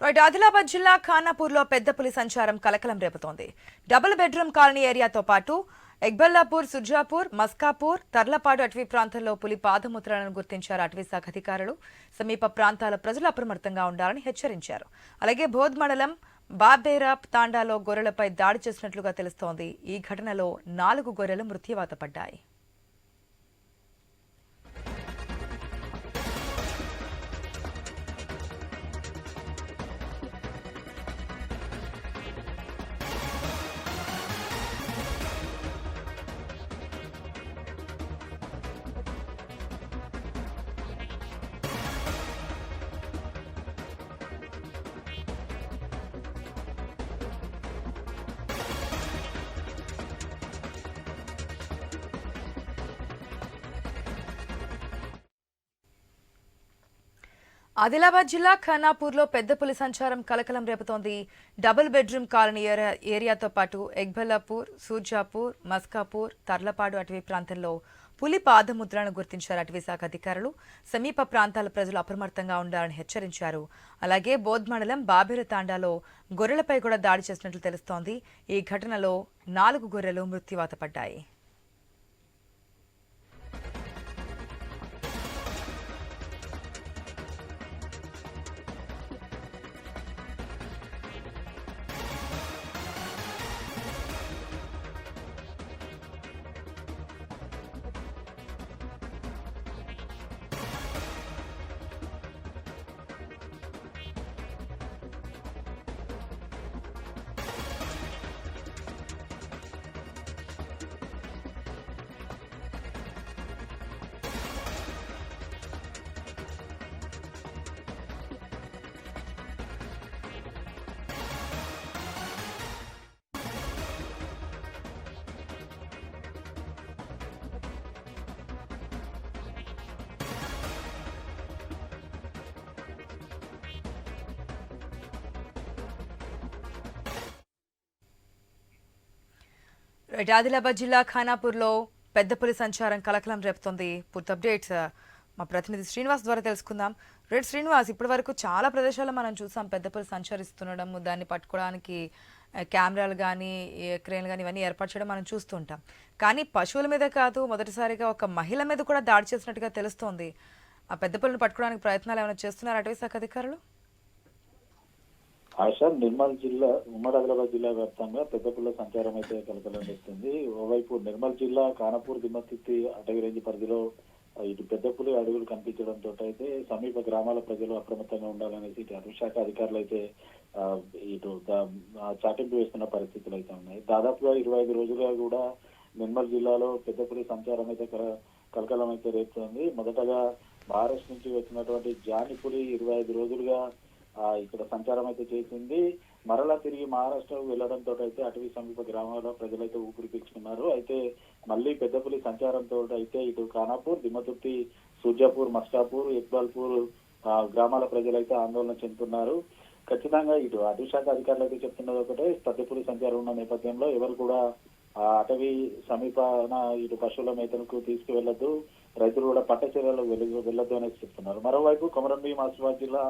Right Adilabad జిల్లా ఖానాపూర్లో పెద్ద పులి సంచారం కలకలం రేపుతోంది. డబుల్ బెడ్రూమ్ కాలనీ ఏరియాతో పాటు ఎగ్బల్లాపూర్ సుర్జాపూర్ మస్కాపూర్ తర్లపాడు అటవీ ప్రాంతాల్లో పులి పాదముద్రలను గుర్తించారు అటవీ శాఖ అధికారులు. సమీప ప్రాంతాల ప్రజలు అప్రమత్తంగా ఉండాలని హెచ్చరించారు. అలాగే బోధ్ మండలం బాబేరా తాండాలో గొర్రెలపై దాడి చేసినట్లుగా తెలుస్తోంది. ఈ ఘటనలో నాలుగు గొర్రెలు మృత్యువాత పడ్డాయి. ఆదిలాబాద్ జిల్లా ఖానాపూర్లో పెద్ద పులి సంచారం కలకలం రేపుతోంది. డబుల్ బెడ్రూమ్ కాలనీ ఏరియా- ఏరియాతో పాటు ఎగ్బల్లాపూర్ సూర్జాపూర్ మస్కాపూర్ తర్లపాడు అటవీ ప్రాంతంలో పులి పాదముద్రను గుర్తించారు అటవీ శాఖ అధికారులు. సమీప ప్రాంతాల ప్రజలు అప్రమత్తంగా ఉండాలని హెచ్చరించారు. అలాగే బోధ్ మండలం బాబేరు తాండాలో గొర్రెలపై కూడా దాడి చేసినట్లు తెలుస్తోంది. ఈ ఘటనలో నాలుగు గొర్రెలు మృత్యువాత పడ్డాయి. ఆదిలాబాద్ జిల్లా ఖానాపూర్లో పెద్దపల్లి సంచారం కలకలం రేపుతోంది. పూర్తి అప్డేట్స్ మా ప్రతినిధి శ్రీనివాస్ ద్వారా తెలుసుకుందాం. రైట్ శ్రీనివాస్ ఇప్పటి వరకు చాలా ప్రదేశాల్లో మనం చూసాం పెద్దపల్లి సంచరిస్తుండడం దాన్ని పట్టుకోవడానికి కెమెరాలు కానీ క్రేన్లు కానీ ఇవన్నీ ఏర్పాటు చేయడం మనం చూస్తుంటాం కానీ పశువుల మీద కాదు మొదటిసారిగా ఒక మహిళ మీద కూడా దాడి చేసినట్టుగా తెలుస్తోంది. ఆ పెద్దపల్లిని పట్టుకోవడానికి ప్రయత్నాలు ఏమైనా చేస్తున్నారు అటవీ శాఖ అధికారులు? ఆశ నిర్మల్ జిల్లా ఉమ్మడి ఆదిలాబాద్ జిల్లా వ్యాప్తంగా పెద్దపుల్ల సంచారం అయితే కలకలం చేస్తుంది ఓవైపు నిర్మల్ జిల్లా కానపూర్ దిమ్మతిత్తి అటవీ రేంజ్ పరిధిలో ఇటు పెద్దపులి అడవులు కనిపించడంతో అయితే సమీప గ్రామాల ప్రజలు అప్రమత్తంగా ఉండాలనేసి ఇటు అటవీశాఖ అధికారులు అయితే ఇటు చాటింపు వేస్తున్న పరిస్థితులు అయితే ఉన్నాయి. దాదాపుగా ఇరవై ఐదు రోజులుగా కూడా నిర్మల్ జిల్లాలో పెద్దపులి సంచారం అయితే కల- కలకలం అయితే రేపుతోంది. మొదటగా మహారాష్ట్ర నుంచి వచ్చినటువంటి జానిపులి ఇరవై ఐదు రోజులుగా ఇక్కడ సంచారం అయితే చేసింది. మరలా తిరిగి మహారాష్ట్ర వెళ్ళడంతో అయితే అటవీ సమీప గ్రామాల ప్రజలైతే ఊపిరి పీల్చుకున్నారు. అయితే మళ్ళీ పెద్దపల్లి సంచారంతో అయితే ఇటు ఖానాపూర్ దిమతుర్తి సూర్జాపూర్ మస్టాపూర్ ఇక్బాల్పూర్ గ్రామాల ప్రజలైతే ఆందోళన చెందుతున్నారు. ఖచ్చితంగా ఇటు అటవీ శాఖ అధికారులు అయితే చెప్తున్నది ఒకటే పెద్దపులి సంచారం ఉన్న నేపథ్యంలో ఎవరు కూడా అటవీ సమీపాన ఇటు పశువుల మేతలకు తీసుకువెళ్ళొద్దు రైతులు కూడా పట్ట చర్యలు వెళ్ళొద్దు అనేసి చెప్తున్నారు. మరోవైపు కొమరంభీం ఆసిఫాబాద్ జిల్లా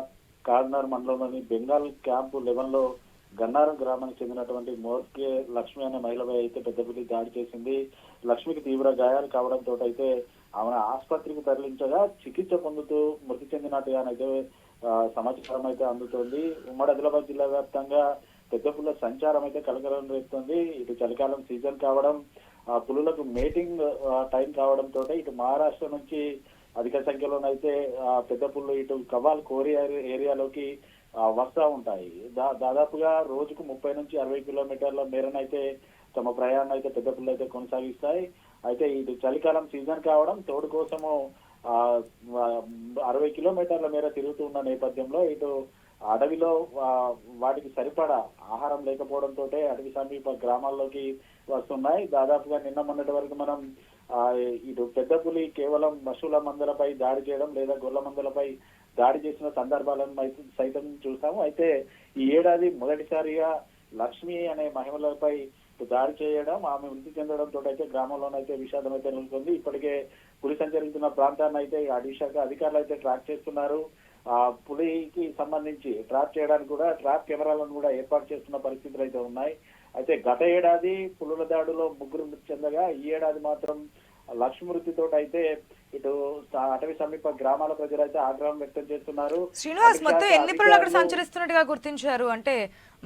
కాకినాడ మండలంలోని బెంగాల్ క్యాంపు లెవెన్లో గన్నారం గ్రామానికి చెందినటువంటి మోర్కే లక్ష్మి అనే మహిళపై అయితే పెద్దపల్లి దాడి చేసింది. లక్ష్మికి తీవ్ర గాయాలు కావడంతో అయితే ఆమెను ఆసుపత్రికి తరలించగా చికిత్స పొందుతూ మృతి చెందినట్టుగానైతే సమాచారం అయితే అందుతోంది. ఉమ్మడి ఆదిలాబాద్ జిల్లా వ్యాప్తంగా పెద్దపుల్ల సంచారం అయితే కలకలం రేపుతుంది. ఇటు చలికాలం సీజన్ కావడం ఆ పులులకు మేటింగ్ టైం కావడంతో ఇటు మహారాష్ట్ర నుంచి అధిక సంఖ్యలోనైతే పెద్ద పుల్లు ఇటు కవాల్ కోరి ఏరియాలోకి వస్తూ వస్తా ఉంటాయి. దా- దాదాపుగా రోజుకు ముప్పై నుంచి అరవై కిలోమీటర్ల మేరనైతే తమ ప్రయాణం అయితే పెద్ద పుల్లు అయితే కొనసాగిస్తాయి. అయితే ఇటు చలికాలం సీజన్ కావడం తోడు కోసము అరవై కిలోమీటర్ల మేర తిరుగుతున్న నేపథ్యంలో ఇటు అడవిలో వాటికి సరిపడా ఆహారం లేకపోవడంతో అడవి సమీప గ్రామాల్లోకి వస్తున్నాయి. దాదాపుగా నిన్న మొన్నటి వరకు మనం ఇటు పెద్ద పులి కేవలం పశువుల మందలపై దాడి చేయడం లేదా గొర్రెల మందలపై దాడి చేసిన సందర్భాలను సైతం చూసాము. అయితే ఈ ఏడాది మొదటిసారిగా లక్ష్మి అనే మహిళలపై దాడి చేయడం ఆమె మృతి చెందడంతో అయితే గ్రామంలోనైతే విషాదం అయితే నెలకొంది. ఇప్పటికే పులి సంచరించిన ప్రాంతాన్ని అయితే అడవి శాఖ అధికారులు అయితే ట్రాక్ చేస్తున్నారు. ఆ పులికి సంబంధించి ట్రాప్ చేయడానికి కూడా ట్రాప్ కెమెరాలను కూడా ఏర్పాటు చేస్తున్న పరిస్థితులు అయితే ఉన్నాయి. అయితే గత ఏడాది పులుల దాడిలో ముగ్గురు మృతి చెందగా ఈ ఏడాది మాత్రం లక్ష్మృతితో అయితే ఇటు అటవీ సమీప గ్రామాల ప్రజలు అయితే ఆగ్రహం వ్యక్తం చేస్తున్నారు. శ్రీనివాస్ మొత్తం ఎన్ని పులులు అక్కడ సంచరిస్తున్నట్టుగా గుర్తించారు? అంటే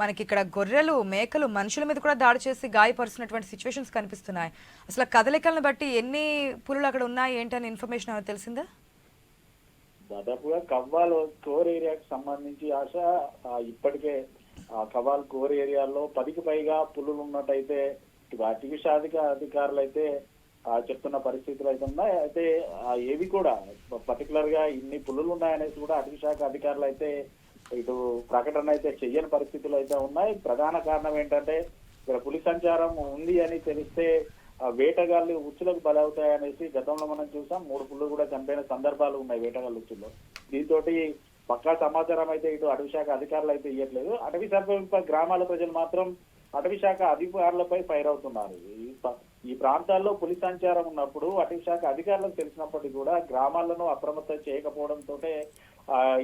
మనకి ఇక్కడ గొర్రెలు మేకలు మనుషుల మీద కూడా దాడి చేసి గాయపరుస్తున్నటువంటి సిచ్యువేషన్స్ కనిపిస్తున్నాయి. అసలు కదలికలను బట్టి ఎన్ని పులులు అక్కడ ఉన్నాయి ఏంటని ఇన్ఫర్మేషన్ ఏమైనా తెలిసిందా? దాదాపుగా కవ్వాల్ కోర్ ఏరియాకి సంబంధించి ఆశ ఇప్పటికే కవ్వాల్ కోర్ ఏరియాలో పదికి పైగా పులులు ఉన్నట్టయితే అటవీ శాఖ అధికారులు అయితే చెప్తున్న పరిస్థితులు అయితే ఉన్నాయి. అయితే ఏవి కూడా పర్టికులర్గా ఇన్ని పులులు ఉన్నాయనేసి కూడా అటవీ శాఖ అధికారులు అయితే ఇటు ప్రకటన అయితే చెయ్యని పరిస్థితులు అయితే ఉన్నాయి. ప్రధాన కారణం ఏంటంటే ఇక్కడ పులి సంచారం ఉంది అని తెలిస్తే వేటగాళ్ళు ఉచ్చులకు బలవుతాయనేసి గతంలో మనం చూసాం. మూడు పుల్లు కూడా చనిపోయిన సందర్భాలు ఉన్నాయి వేటగాళ్ళు ఉచ్చుల్లో. దీంతో పక్కా సమాచారం అయితే ఇటు అటవీ శాఖ అధికారులు అయితే ఇవ్వట్లేదు అటవీ శాఖ గ్రామాల ప్రజలు మాత్రం అటవీ శాఖ అధికారులపై ఫైర్ అవుతున్నారు. ఈ ఈ ప్రాంతాల్లో పులి సంచారం ఉన్నప్పుడు అటవీ శాఖ అధికారులకు తెలిసినప్పటికీ కూడా గ్రామాలను అప్రమత్తం చేయకపోవడంతో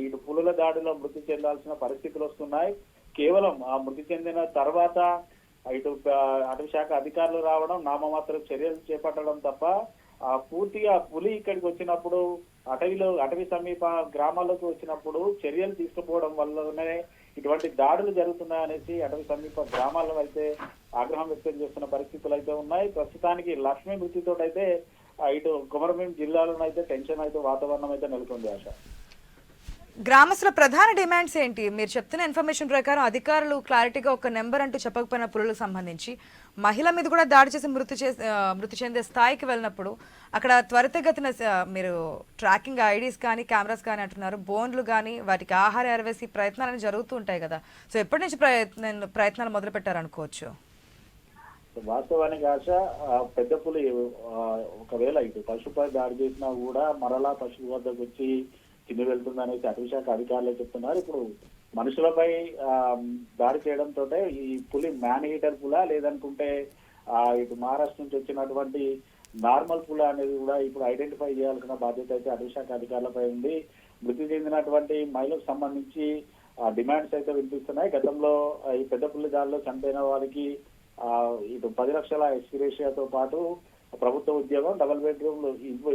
ఇటు పులుల దాడిలో మృతి చెందాల్సిన పరిస్థితులు వస్తున్నాయి. కేవలం ఆ మృతి చెందిన తర్వాత ఇటు అటవీ శాఖ అధికారులు రావడం నామమాత్రం చర్యలు చేపట్టడం తప్ప ఆ పూర్తిగా పులి ఇక్కడికి వచ్చినప్పుడు అటవీలో అటవీ సమీప గ్రామాల్లోకి వచ్చినప్పుడు చర్యలు తీసుకుపోవడం వల్లనే ఇటువంటి దాడులు జరుగుతున్నాయనేసి అటవీ సమీప గ్రామాల్లో అయితే ఆగ్రహం వ్యక్తం చేస్తున్న పరిస్థితులు అయితే ఉన్నాయి. ప్రస్తుతానికి లక్ష్మీ మృతితో అయితే ఇటు కుమరభీం జిల్లాలోనైతే టెన్షన్ అయితే వాతావరణం అయితే నెలకొంది ఆశ. గ్రామస్తుల ప్రధాన డిమాండ్స్ ఏంటి? మీరు చెప్తున్న ఇన్ఫర్మేషన్ ప్రకారం అధికారులు క్లారిటీగా ఒక నెంబర్ అంటూ చెప్పకపోయిన పులులకు సంబంధించి మహిళ మీద కూడా దాడి చేసి మృతి చే మృతి చెందే స్థాయికి వెళ్ళినప్పుడు అక్కడ త్వరితగతిన మీరు ట్రాకింగ్ ఐడీస్ కానీ కెమెరాస్ కానీ అంటున్నారు. బోన్లు కానీ వాటికి ఆహారం ఎరవేసి ప్రయత్నాలు జరుగుతూ ఉంటాయి కదా. సో ఎప్పటి నుంచి ప్రయత్న ప్రయత్నాలు మొదలు పెట్టారనుకోవచ్చు వాస్తవానికి ఆశ పెద్ద పులి ఒకవేళ ఇటు పశుపై దాడి చేసినా కూడా మరలా పశువు వద్దకు వచ్చి కింద వెళ్తుందనేసి అనేసి అధికారులే చెప్తున్నారు. ఇప్పుడు మనుషులపై దాడి చేయడంతో ఈ పులి మ్యాన్ హీటర్ పుల లేదనుకుంటే ఆ, ఇటు మహారాష్ట్ర నుంచి వచ్చినటువంటి నార్మల్ పుల అనేది కూడా ఇప్పుడు ఐడెంటిఫై చేయాల్సిన బాధ్యత అయితే అటవీశాఖ అధికారులపై ఉంది. మృతి చెందినటువంటి మహిళకు సంబంధించి డిమాండ్స్ అయితే వినిపిస్తున్నాయి. గతంలో ఈ పెద్ద పుల్లి దాడిలో చనిపోయిన వారికి ఇటు పది లక్షల ఎక్స్పిరేషియాతో పాటు ప్రభుత్వ ఉద్యోగం డబుల్ బెడ్రూమ్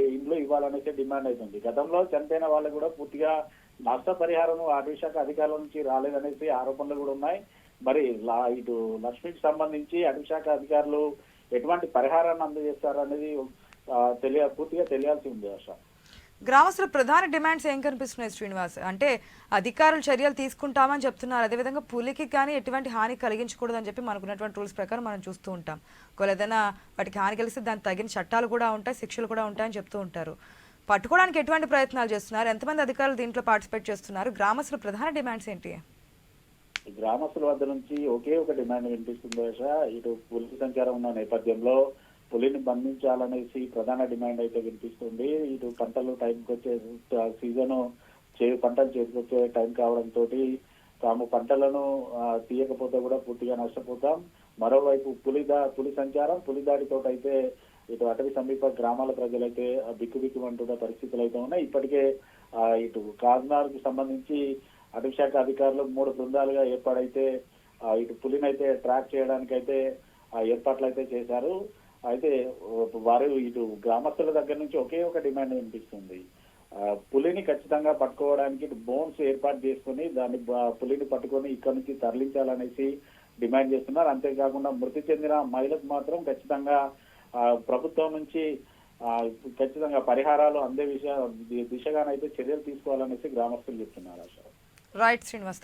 ఇంట్లో ఇవ్వాలనేసి డిమాండ్ అవుతుంది గతంలో చనిపోయిన వాళ్ళు కూడా పూర్తిగా నష్టపరిహారం అటవీ శాఖ అధికారుల నుంచి రాలేదనేసి ఆరోపణలు కూడా ఉన్నాయి. మరి లా- ఇటు లక్ష్మికి సంబంధించి అటవీ శాఖ అధికారులు ఎటువంటి పరిహారాన్ని అందజేస్తారనేది అనేది తెలియ పూర్తిగా తెలియాల్సి ఉంది అసలు గ్రామస్తుల ప్రధాన డిమాండ్స్ ఏం కనిపిస్తున్నాయి శ్రీనివాస్? అంటే అధికారులు చర్యలు తీసుకుంటామని చెప్తున్నారు. అదేవిధంగా పులికి కానీ ఎటువంటి హాని కలిగించకూడదని చెప్పి మనకున్నటువంటి రూల్స్ ప్రకారం మనం చూస్తూ ఉంటాం. ఒకవేళ ఏదైనా వాటికి హాని కలిగిస్తే దానికి తగిన చట్టాలు కూడా ఉంటాయి శిక్షలు కూడా ఉంటాయని చెప్తూ ఉంటారు. పట్టుకోవడానికి ఎటువంటి ప్రయత్నాలు చేస్తున్నారు? ఎంతమంది అధికారులు దీంట్లో పార్టిసిపేట్ చేస్తున్నారు? గ్రామస్తుల ప్రధాన డిమాండ్స్ ఏంటి? ఈ గ్రామస్తుల వద్ద నుంచి ఒకే ఒక డిమాండ్ వినిపిస్తుంది ఇటు పులి సంచారం ఉన్న నేపథ్యంలో పులిని బంధించాలనేసి ప్రధాన డిమాండ్ అయితే వినిపిస్తుంది. ఇటు పంటలు టైంకి వచ్చే సీజన్ చే పంటలు చేతికొచ్చే టైం కావడంతో తాము పంటలను తీయకపోతే కూడా పూర్తిగా నష్టపోతాం. మరోవైపు పులి దా పులి సంచారం పులిదాడితో అయితే ఇటు అటవీ సమీప గ్రామాల ప్రజలైతే ఆ, బిక్కు పరిస్థితులు అయితే ఉన్నాయి. ఇప్పటికే ఇటు కాజ్నార్కు సంబంధించి అటవీ శాఖ అధికారులు మూడు బృందాలుగా ఏర్పాటైతే ఇటు పులినైతే ట్రాక్ చేయడానికైతే ఏర్పాట్లు అయితే చేశారు. అయితే వారు ఇటు గ్రామస్తుల దగ్గర నుంచి ఒకే ఒక డిమాండ్ వినిపిస్తుంది. పులిని ఖచ్చితంగా పట్టుకోవడానికి ఇటు బోన్స్ ఏర్పాటు చేసుకుని దాన్ని పులిని పట్టుకొని ఇక్కడ నుంచి తరలించాలనేసి డిమాండ్ చేస్తున్నారు. అంతేకాకుండా మృతి చెందిన మహిళకు మాత్రం ఖచ్చితంగా ప్రభుత్వం నుంచి ఖచ్చితంగా పరిహారాలు అందే విషయ దిశగానైతే చర్యలు తీసుకోవాలనేసి గ్రామస్తులు చెప్తున్నారు రైట్ శ్రీనివాస్